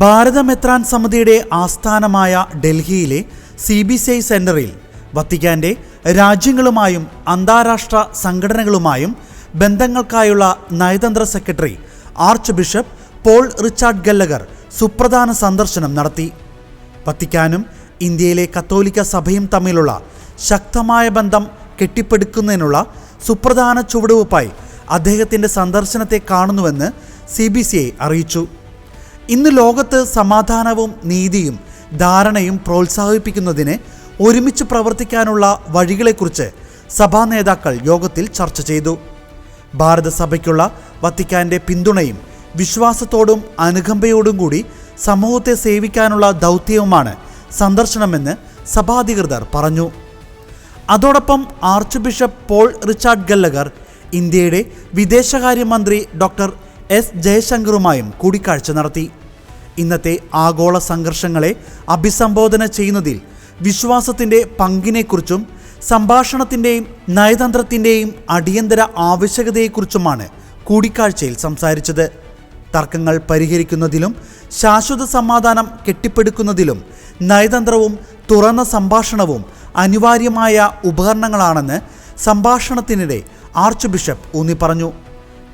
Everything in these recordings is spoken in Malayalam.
ഭാരത മെത്രാൻ സമിതിയുടെ ആസ്ഥാനമായ ഡൽഹിയിലെ സി ബി സി ഐ സെന്ററിൽ വത്തിക്കാന്റെ രാജ്യങ്ങളുമായും അന്താരാഷ്ട്ര സംഘടനകളുമായും ബന്ധങ്ങൾക്കായുള്ള നയതന്ത്ര secretary archbishop Paul Richard Gallagher സുപ്രധാന സന്ദർശനം നടത്തി. വത്തിക്കാനും ഇന്ത്യയിലെ കത്തോലിക്ക സഭയും തമ്മിലുള്ള ശക്തമായ ബന്ധം കെട്ടിപ്പടുക്കുന്നതിനുള്ള സുപ്രധാന ചുവടുവയ്പായി അദ്ദേഹത്തിന്റെ സന്ദർശനത്തെ കാണുന്നുവെന്ന് സി ബി സി ഐ അറിയിച്ചു. ഇന്ന് ലോകത്ത് സമാധാനവും നീതിയും ധാരണയും പ്രോത്സാഹിപ്പിക്കുന്നതിന് ഒരുമിച്ച് പ്രവർത്തിക്കാനുള്ള വഴികളെക്കുറിച്ച് സഭാ നേതാക്കൾ യോഗത്തിൽ ചർച്ച ചെയ്തു. ഭാരതസഭയ്ക്കുള്ള വത്തിക്കാന്റെ പിന്തുണയും വിശ്വാസത്തോടും അനുകമ്പയോടും കൂടി സമൂഹത്തെ സേവിക്കാനുള്ള ദൗത്യവുമാണ് സന്ദർശനമെന്ന് സഭാധികൃതർ പറഞ്ഞു. അതോടൊപ്പം archbishop Paul Richard Gallagher ഇന്ത്യയുടെ വിദേശകാര്യമന്ത്രി ഡോക്ടർ എസ് ജയശങ്കറുമായും കൂടിക്കാഴ്ച നടത്തി. ഇന്നത്തെ ആഗോള സംഘർഷങ്ങളെ അഭിസംബോധന ചെയ്യുന്നതിൽ വിശ്വാസത്തിന്റെ പങ്കിനെക്കുറിച്ചും സംഭാഷണത്തിന്റെയും നയതന്ത്രത്തിന്റെയും അടിയന്തര ആവശ്യകതയെക്കുറിച്ചുമാണ് കൂടിക്കാഴ്ചയിൽ സംസാരിച്ചത്. തർക്കങ്ങൾ പരിഹരിക്കുന്നതിലും ശാശ്വത സമാധാനം കെട്ടിപ്പടുക്കുന്നതിലും നയതന്ത്രവും തുറന്ന സംഭാഷണവും അനിവാര്യമായ ഉപകരണങ്ങളാണെന്ന് സംഭാഷണത്തിനിടെ ആർച്ച് ബിഷപ്പ് ഊന്നി പറഞ്ഞു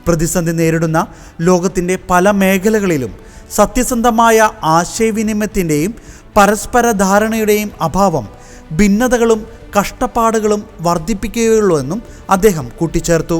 പ്രതിസന്ധി നേരിടുന്ന ലോകത്തിന്റെ പല മേഖലകളിലും സത്യസന്ധമായ ആശയവിനിമയത്തിന്റെയും പരസ്പര ധാരണയുടെയും അഭാവം ഭിന്നതകളും കഷ്ടപ്പാടുകളും വർദ്ധിപ്പിക്കുകയുള്ളൂ എന്നും അദ്ദേഹം കൂട്ടിച്ചേർത്തു.